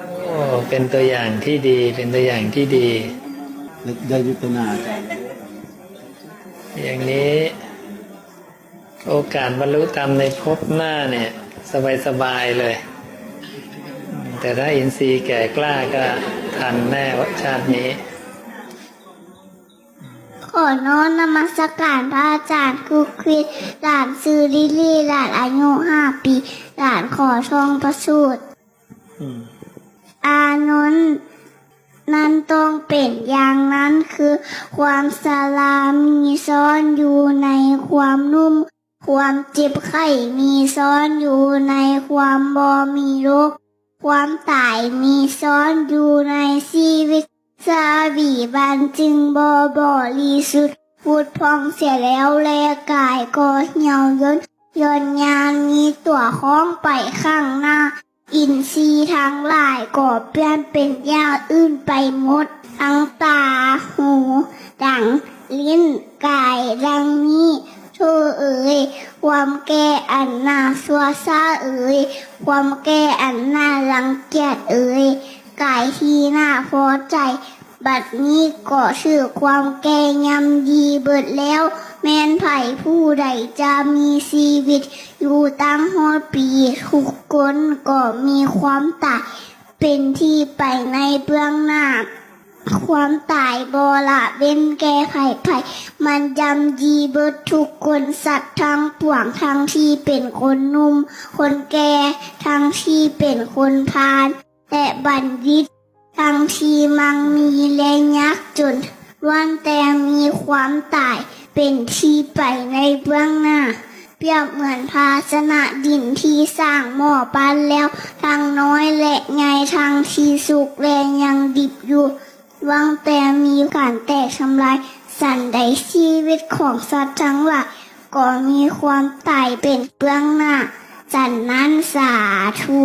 โอ้เป็นตัวอย่างที่ดี เป็นตัวอย่างที่ดี ได้ยุทนาจารย์อย่างนี้ โอกาสบรรลุธรรมในภพหน้าเนี่ย สบายๆเลย แต่ถ้าอินทรีย์แก่กล้าก็ทันแน่วชาตินี้ ขอน้อมนมัสการพระอาจารย์คุกควิดหลานซื้อลิลลี่หลานอายุห้าปี หลานขอช่องประสูตร อืม อานนท์นั้นต้องเป็นอย่างนั้นคือ ความสลามีซ่อนอยู่ในความนุ่ม ความเจ็บไข้มีซ่อนอยู่ในความบอมีโรคความตายมีซ่อนอยู่ในชีวิตสาบีบันจึงบอบริสุทธิ์พูดพองเสียแล้วแลกายก็เหี่ยวย่นย่นยานมีตัวคล้องไปข้างหน้า อินทรีย์ทั้งหลายก็เปลี่ยนเป็นยางอื่นไปหมด ทั้งตา หู ดัง ลิ้น กาย ดังนี้เธอเอ๋ย ความแก่อันน่าสัวซาเอ๋ย ความแก่อันน่ารังเกียจเอ๋ย กายที่น่าพอใจ บัดนี้ก็ชื่อความแก่ยำดีเบิดแล้ว แมนไผ่ผู้ใดจะมีชีวิต อยู่ตั้งหอดปีทุกคนก็มีความตาย เป็นที่ไปในเบื้องหน้า ความตายบละเว้นแก่ไผ่ไผ่ มันยำยีเบิดทุกคนสัตว์ทั้งปวงทั้งที่เป็นคนนุ่ม คนแก่ทั้งที่เป็นคนพาลและบัณฑิต ทั้งที่มังมีและยักษ์จน ล้วนแต่มีความตายเป็นที่ไปในเบื้องหน้า เปรียบเหมือนภาชนะดินที่สร้างหม้อปั้นแล้ว ทั้งน้อยและไงทั้งที่สุกและยังดิบอยู่วางแต่มีการแตกทำลาย สันใดชีวิตของสัตว์ทั้งหลายก็มีความตายเป็นเบื้องหน้าจันนั้นสาธุ